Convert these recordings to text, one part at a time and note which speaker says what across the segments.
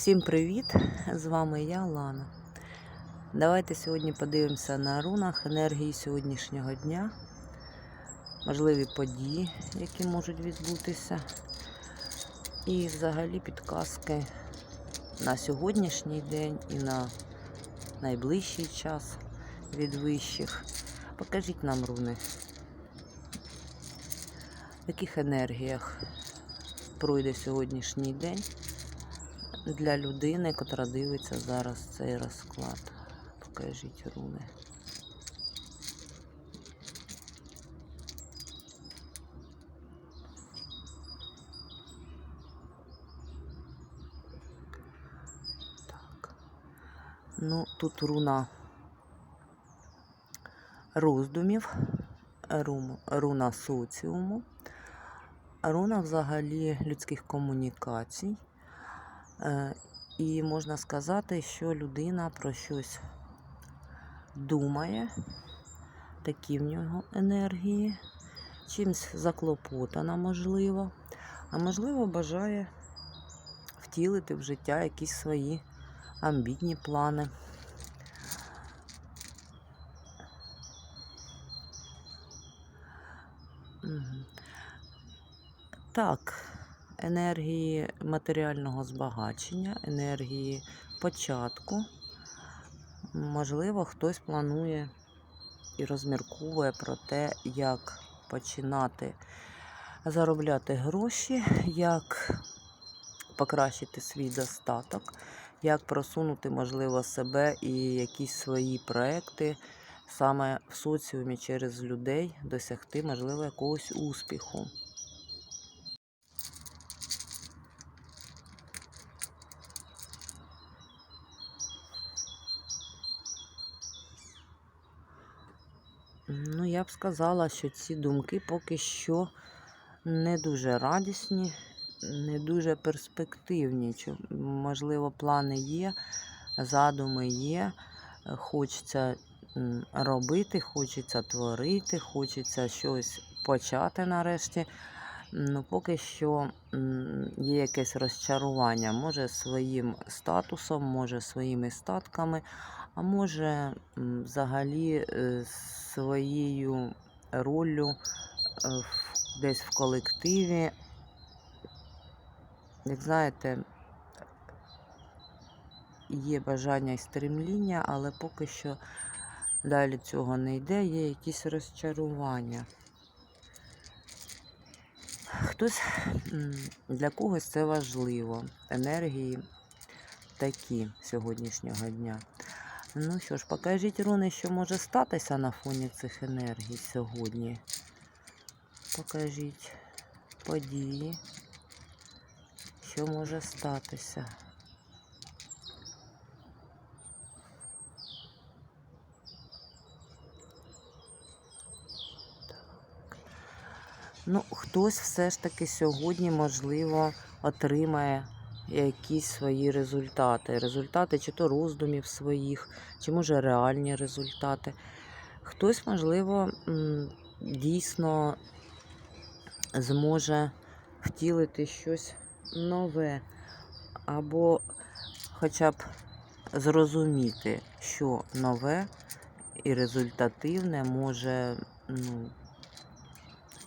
Speaker 1: Всім привіт! З вами я, Лана. Давайте сьогодні подивимося на рунах енергії сьогоднішнього дня, можливі події, які можуть відбутися, і взагалі підказки на сьогоднішній день і на найближчий час від вищих. Покажіть нам руни, в яких енергіях пройде сьогоднішній день для людини, котра дивиться зараз цей розклад. Покажіть руни. Так. Ну, тут руна роздумів, руна соціуму, руна взагалі людських комунікацій. Е, І можна сказати, що людина про щось думає, такі в нього енергії, чимсь заклопотана, можливо, а можливо, бажає втілити в життя якісь свої амбітні плани. Так, енергії матеріального збагачення, енергії початку. Можливо, хтось планує і розмірковує про те, як починати заробляти гроші, як покращити свій достаток, як просунути, можливо, себе і якісь свої проекти саме в соціумі через людей досягти, можливо, якогось успіху. Ну, я б сказала, що ці думки поки що не дуже радісні, не дуже перспективні. Можливо, плани є, задуми є, хочеться робити, хочеться творити, хочеться щось почати нарешті. Ну, поки що є якесь розчарування, може своїм статусом, може своїми статками, а може взагалі е, своєю роллю е, десь в колективі. Як знаєте, є бажання і стремління, але поки що далі цього не йде, є якісь розчарування. Хтось для когось це важливо. Енергії такі сьогоднішнього дня. Ну що ж, покажіть руни, що може статися на фоні цих енергій сьогодні. Покажіть події, що може статися. Ну, хтось все ж таки сьогодні, можливо, отримає якісь свої результати. Результати чи то роздумів своїх, чи може реальні результати. Хтось, можливо, дійсно зможе втілити щось нове, або хоча б зрозуміти, що нове і результативне може ну,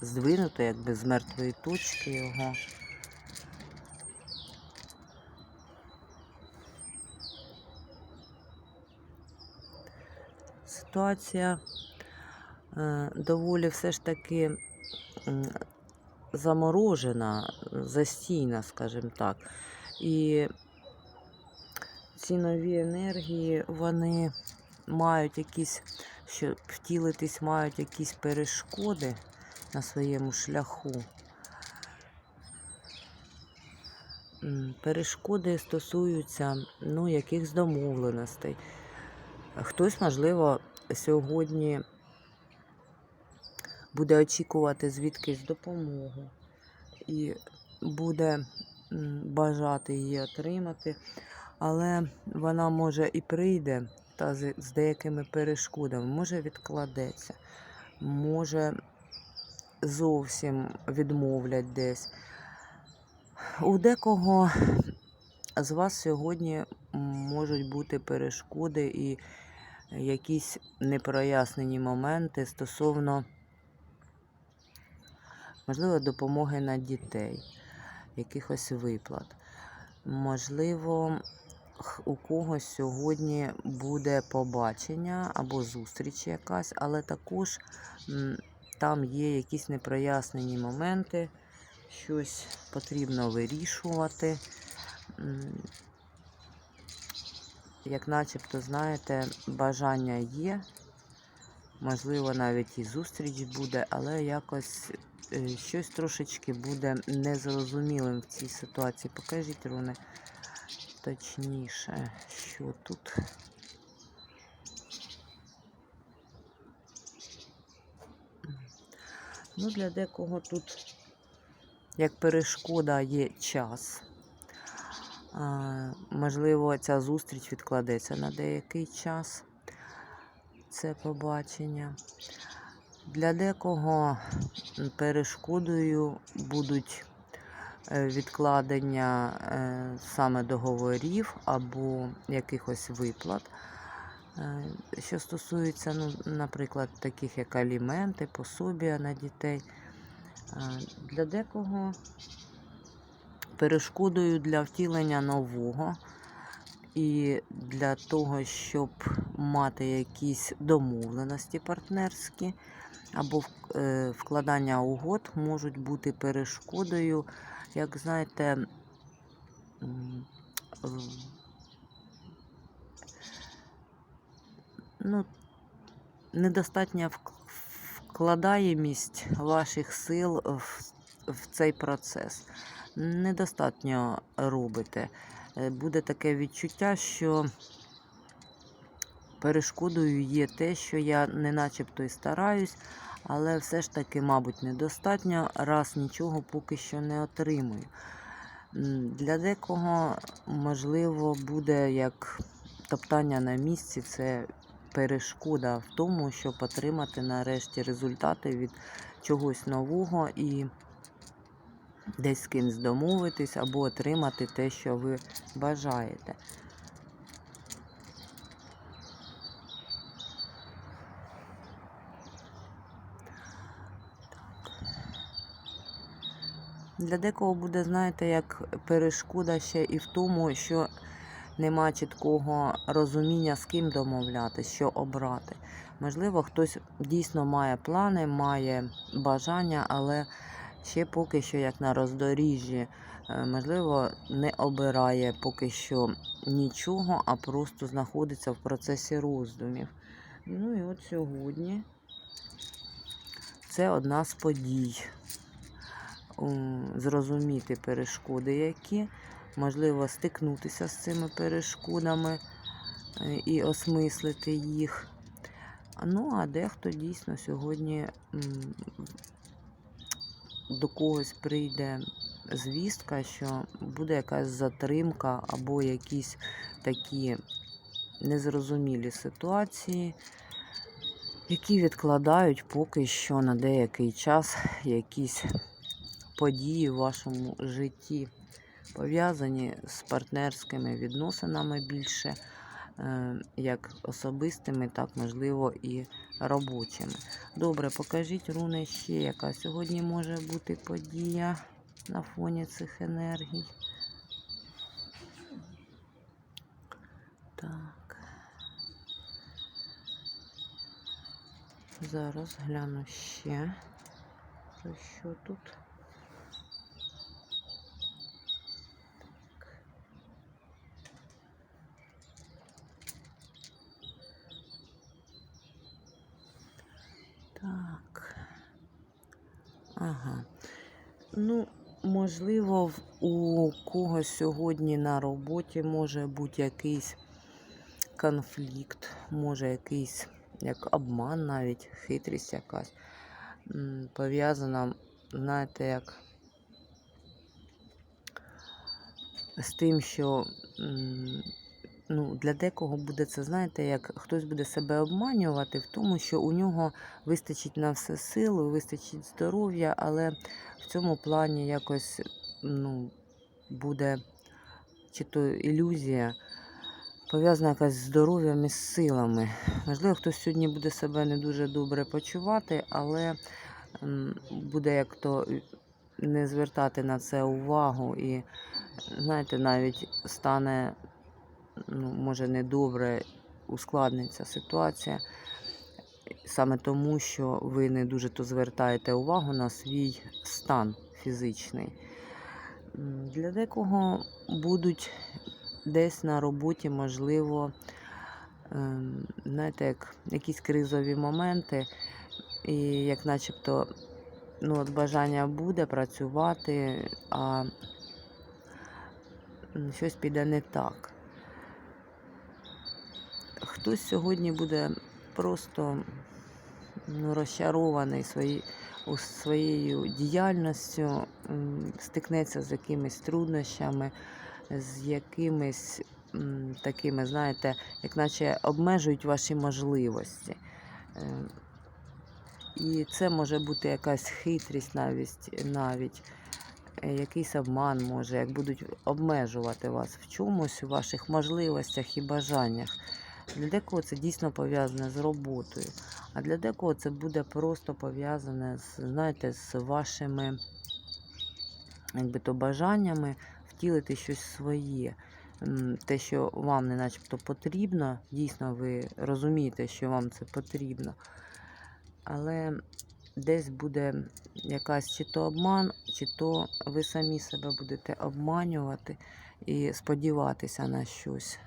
Speaker 1: здвинути якби з мертвої точки його. Ситуація е, доволі все ж таки заморожена, застійна, скажімо так. І ці нові енергії, вони мають якісь, щоб втілитись, мають якісь перешкоди на своєму шляху. Перешкоди стосуються ну, якихось домовленостей. Хтось, можливо, сьогодні буде очікувати звідкись допомогу і буде бажати її отримати, але вона може і прийде та з, деякими перешкодами, може відкладеться, може зовсім відмовлять десь. У декого з вас сьогодні можуть бути перешкоди і якісь непрояснені моменти стосовно, можливо, допомоги на дітей, якихось виплат. Можливо, у когось сьогодні буде побачення або зустріч якась, але також там є якісь непрояснені моменти, щось потрібно вирішувати. Як начебто, знаєте, бажання є, можливо, навіть і зустріч буде, але якось е, щось трошечки буде незрозумілим в цій ситуації. Покажіть, Руни, точніше, що тут. Ну, для декого тут, як перешкода, є час. Можливо, ця зустріч відкладеться на деякий час. Це побачення. Для декого перешкодою будуть е, відкладення е, саме договорів або якихось виплат. Е, Що стосується, ну, наприклад, таких як аліменти, пособія на дітей. Для декого перешкодою для втілення нового і для того, щоб мати якісь домовленості партнерські або е, вкладання угод можуть бути перешкодою, як знаєте, ну, недостатня вкладаємість ваших сил в, в цей процес. Недостатньо робите. Е, Буде таке відчуття, що перешкодою є те, що я не начебто і стараюсь, але все ж таки, мабуть, недостатньо, раз нічого поки що не отримую. Для декого, можливо, буде як топтання на місці, це перешкода в тому, щоб отримати нарешті результати від чогось нового і десь з кимсь домовитись або отримати те, що ви бажаєте. Для декого буде, знаєте, як перешкода ще і в тому, що нема чіткого розуміння, з ким домовляти, що обрати. Можливо, хтось дійсно має плани, має бажання, але ще поки що, як на роздоріжжі, е, можливо, не обирає поки що нічого, а просто знаходиться в процесі роздумів. Ну і от сьогодні це одна з подій. Зрозуміти перешкоди, які, можливо, стикнутися з цими перешкодами е, і осмислити їх. Ну, а дехто дійсно сьогодні до когось прийде звістка, що буде якась затримка або якісь такі незрозумілі ситуації, які відкладають поки що на деякий час якісь події в вашому житті, пов'язані з партнерськими відносинами більше, е, як особистими, так, можливо, і робочими. Добре, покажіть, руни, ще яка сьогодні може бути подія на фоні цих енергій. Так. Зараз гляну ще. Про що тут? Так. Ага. Ну, можливо, у когось сьогодні на роботі може бути якийсь конфлікт, може якийсь як обман, навіть хитрість якась. Пов'язана, знаєте, як з тим, що ну, для декого буде це, знаєте, як хтось буде себе обманювати в тому, що у нього вистачить на все силу, вистачить здоров'я, але в цьому плані якось ну, буде чи то ілюзія, пов'язана якась з здоров'ям і з силами. Можливо, хтось сьогодні буде себе не дуже добре почувати, але буде як то не звертати на це увагу і, знаєте, навіть стане, ну, може, недобре, ускладниться ситуація. Саме тому, що ви не дуже то звертаєте увагу на свій стан фізичний. Для декого будуть десь на роботі, можливо, ем, знаєте, як якісь кризові моменти, і як начебто ну, от бажання буде працювати, а щось піде не так. Хтось сьогодні буде просто ну, розчарований свої, своєю діяльністю, стикнеться з якимись труднощами, з якимись такими, знаєте, як наче обмежують ваші можливості. Е, І це може бути якась хитрість навіть, навіть е, якийсь обман може, як будуть обмежувати вас в чомусь, у ваших можливостях і бажаннях. Для декого це дійсно пов'язане з роботою, а для декого це буде просто пов'язане з, знаєте, з вашими якби то бажаннями втілити щось своє. Те, що вам не начебто потрібно, дійсно ви розумієте, що вам це потрібно. Але десь буде якась чи то обман, чи то ви самі себе будете обманювати і сподіватися на щось.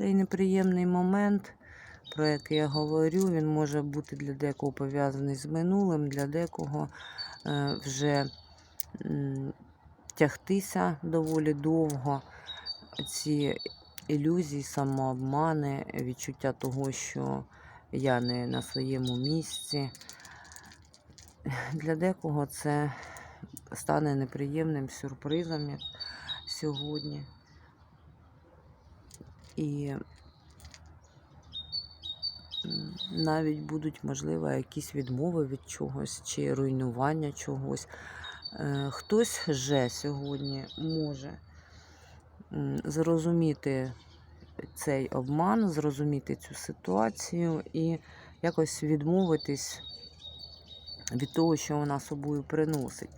Speaker 1: Цей неприємний момент, про який я говорю, він може бути для декого пов'язаний з минулим, для декого е, вже тягтися доволі довго. Ці ілюзії, самообмани, відчуття того, що я не на своєму місці. Для декого це стане неприємним сюрпризом сьогодні. І навіть будуть, можливо, якісь відмови від чогось чи руйнування чогось. Е, Хтось же сьогодні може зрозуміти цей обман, зрозуміти цю ситуацію і якось відмовитись від того, що вона собою приносить.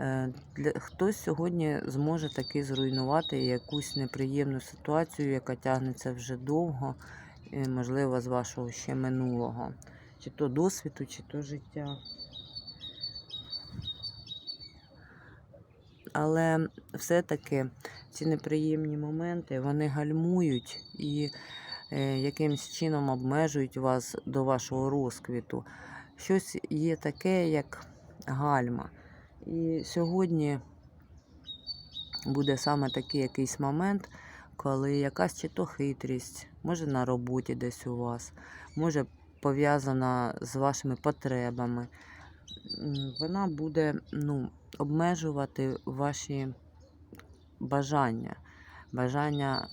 Speaker 1: Е, хтось сьогодні зможе таки зруйнувати якусь неприємну ситуацію, яка тягнеться вже довго, е, можливо, з вашого ще минулого, чи то досвіду, чи то життя. Але все-таки ці неприємні моменти вони гальмують і е, якимсь чином обмежують вас до вашого розквіту. Щось є таке, як гальма. І сьогодні буде саме такий якийсь момент, коли якась чи то хитрість, може на роботі десь у вас, може пов'язана з вашими потребами. Вона буде ну, обмежувати ваші бажання, бажання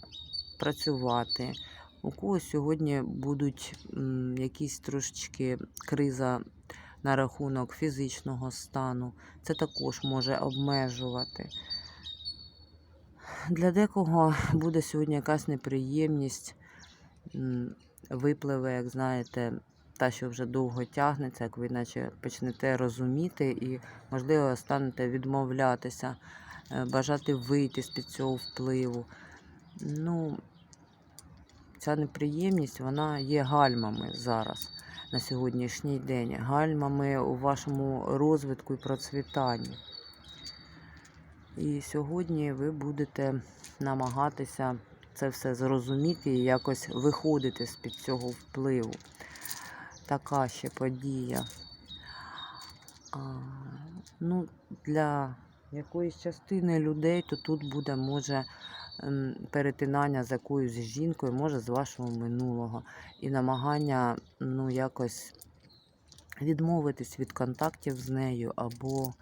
Speaker 1: працювати. У когось сьогодні будуть якісь трошечки криза на рахунок фізичного стану. Це також може обмежувати. Для декого буде сьогодні якась неприємність, випливе, як знаєте, та, що вже довго тягнеться, як ви наче почнете розуміти і, можливо, станете відмовлятися, е, бажати вийти з-під цього впливу. Ну, ця неприємність, вона є гальмами зараз на сьогоднішній день, гальмами у вашому розвитку і процвітанні. І сьогодні ви будете намагатися це все зрозуміти і якось виходити з-під цього впливу. Така ще подія. А, ну, для якоїсь частини людей, то тут буде, може, перетинання з якоюсь жінкою, може, з вашого минулого. І намагання, ну, якось відмовитись від контактів з нею або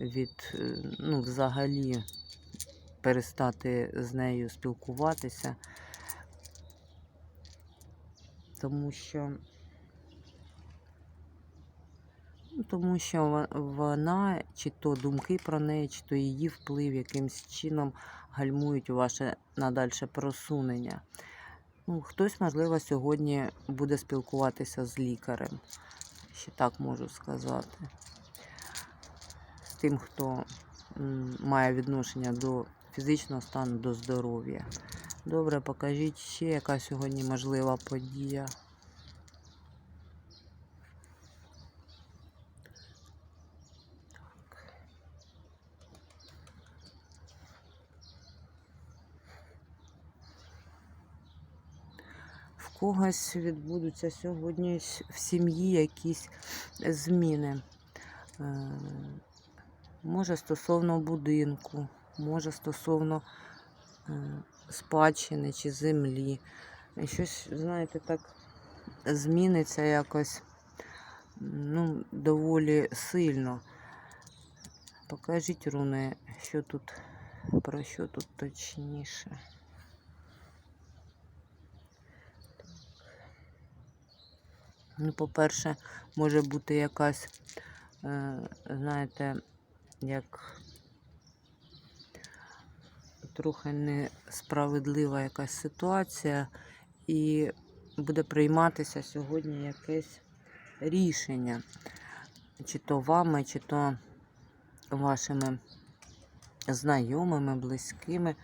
Speaker 1: від, е, ну, взагалі перестати з нею спілкуватися. Тому що ну, тут тому що вона, чи то думки про неї, чи то її вплив якимсь чином гальмують ваше надальше просунення. Ну, хтось, можливо, сьогодні буде спілкуватися з лікарем. Ще так можу сказати. З тим, хто має відношення до фізичного стану, до здоров'я. Добре, покажіть ще, яка сьогодні можлива подія. Когось відбудуться сьогодні в сім'ї якісь зміни. Е, Може стосовно будинку, може стосовно е, спадщини чи землі. І Щось, знаєте, так зміниться якось ну, доволі сильно. Покажіть, руни, що тут, про що тут точніше. Ну, по-перше, може бути якась, е, знаєте, як трохи несправедлива якась ситуація, і буде прийматися сьогодні якесь рішення, чи то вами, чи то вашими знайомими, близькими.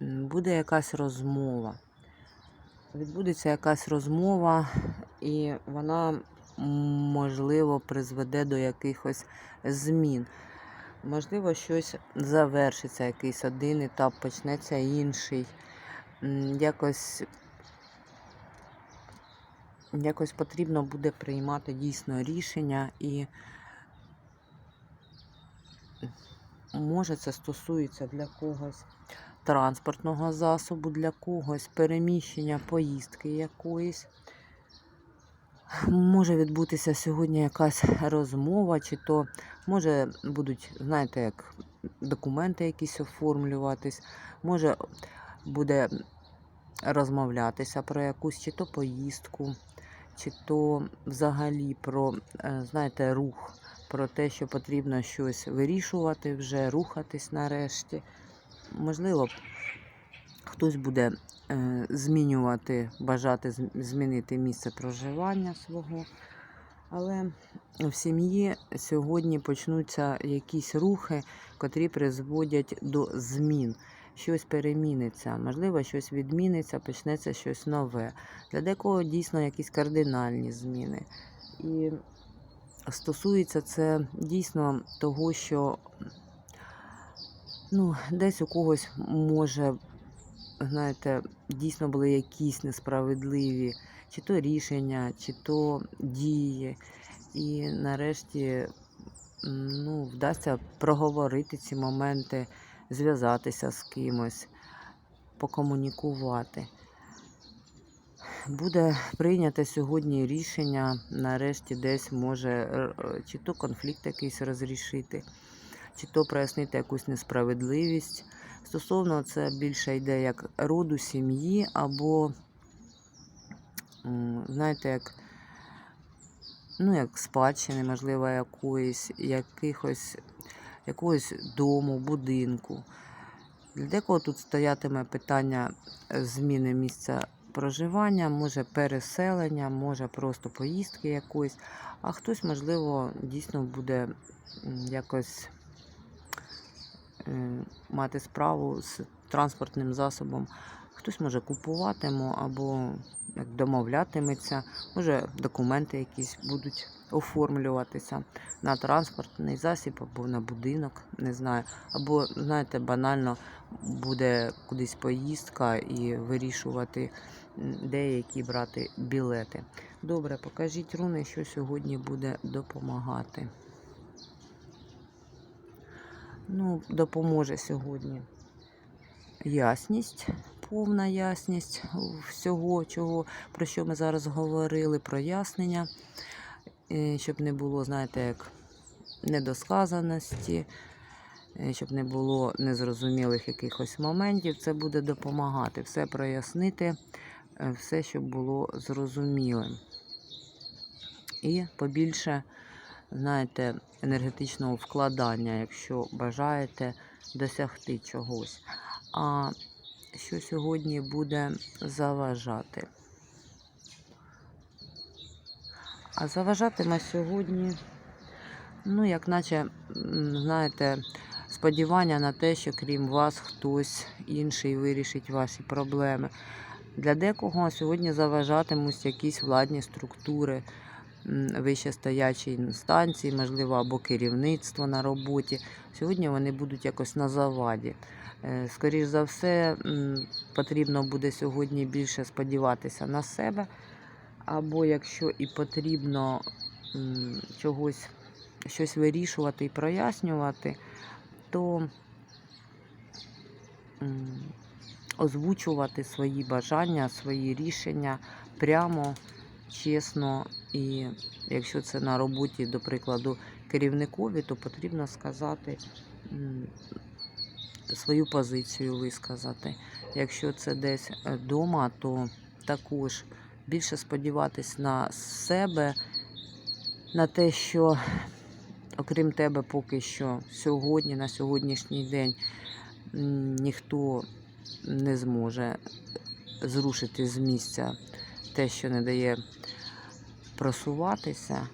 Speaker 1: Буде якась розмова. Відбудеться якась розмова, і вона, можливо, призведе до якихось змін. Можливо, щось завершиться, якийсь один етап, почнеться інший. Якось, якось потрібно буде приймати дійсно рішення, і може це стосується для когось транспортного засобу, для когось переміщення поїздки якоїсь. Може відбутися сьогодні якась розмова, чи то може будуть, знаєте, як документи якісь оформлюватись, може буде розмовлятися про якусь чи то поїздку, чи то взагалі про, е, знаєте, рух, про те, що потрібно щось вирішувати вже, рухатись нарешті. Можливо, хтось буде е, змінювати, бажати змінити місце проживання свого. Але в сім'ї сьогодні почнуться якісь рухи, котрі призводять до змін. Щось переміниться, можливо, щось відміниться, почнеться щось нове. Для декого дійсно якісь кардинальні зміни. І стосується це дійсно того, що ну, десь у когось може, знаєте, дійсно були якісь несправедливі, чи то рішення, чи то дії. І нарешті ну, вдасться проговорити ці моменти, зв'язатися з кимось, покомунікувати. Буде прийнято сьогодні рішення, нарешті десь може е, чи то конфлікт якийсь розрішити, чи то прояснити якусь несправедливість. Стосовно це більше йде як роду сім'ї, або, знаєте, як, ну, як спадщини, можливо, якоїсь, якихось, якогось дому, будинку. Для декого тут стоятиме питання зміни місця проживання, може переселення, може просто поїздки якоїсь, а хтось, можливо, дійсно буде якось мати справу з транспортним засобом. Хтось може купуватиме або домовлятиметься, може документи якісь будуть оформлюватися на транспортний засіб або на будинок, не знаю. Або, знаєте, банально буде кудись поїздка і вирішувати, м, де які брати білети. Добре, покажіть руни, що сьогодні буде допомагати. Ну, допоможе сьогодні ясність, повна ясність всього, чого, про що ми зараз говорили, прояснення, е, щоб не було, знаєте, як недосказаності, е, щоб не було незрозумілих якихось моментів. Це буде допомагати все прояснити, е, все, щоб було зрозумілим. І побільше знаєте, енергетичного вкладання, якщо бажаєте досягти чогось. А що сьогодні буде заважати? А заважатиме сьогодні, ну, як наче, знаєте, сподівання на те, що крім вас хтось інший вирішить ваші проблеми. Для декого сьогодні заважатимуть якісь владні структури, м, вищестоячі інстанції, можливо, або керівництво на роботі. Сьогодні вони будуть якось на заваді. Е, Скоріш за все, потрібно буде сьогодні більше сподіватися на себе, або якщо і потрібно чогось щось вирішувати і прояснювати, то озвучувати свої бажання, свої рішення прямо, чесно. І якщо це на роботі, до прикладу, керівникові, то потрібно сказати свою позицію висказати. Якщо це десь вдома, то також більше сподіватись на себе, на те, що окрім тебе поки що сьогодні, на сьогоднішній день ніхто не зможе зрушити з місця те, що не дає просуватися.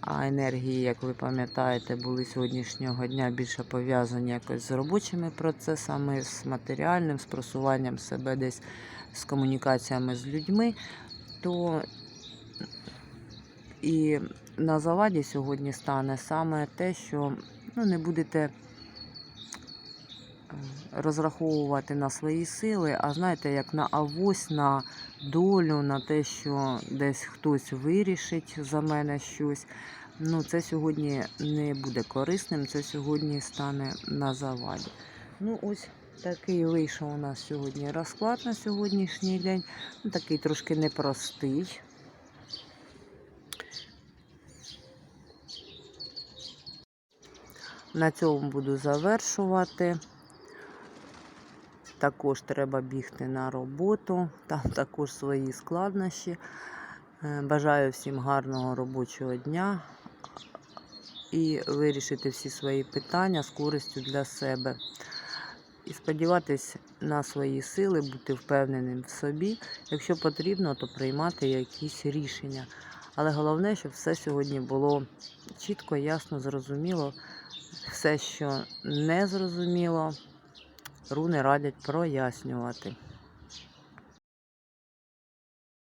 Speaker 1: А енергії, як ви пам'ятаєте, були сьогоднішнього дня більше пов'язані якось з робочими процесами, з матеріальним, з просуванням себе десь з комунікаціями з людьми, то і на заваді сьогодні стане саме те, що ну, не будете розраховувати на свої сили, а знаєте, як на авось, на долю, на те, що десь хтось вирішить за мене щось. Ну, це сьогодні не буде корисним, це сьогодні стане на заваді. Ну, ось такий вийшов у нас сьогодні розклад на сьогоднішній день. Ну, такий трошки непростий. На цьому буду завершувати. Також треба бігти на роботу, там також свої складнощі. Е, Бажаю всім гарного робочого дня і вирішити всі свої питання з користю для себе. І сподіватись на свої сили, бути впевненим в собі. Якщо потрібно, то приймати якісь рішення. Але головне, щоб все сьогодні було чітко, ясно, зрозуміло. Все, що не зрозуміло, руни радять прояснювати.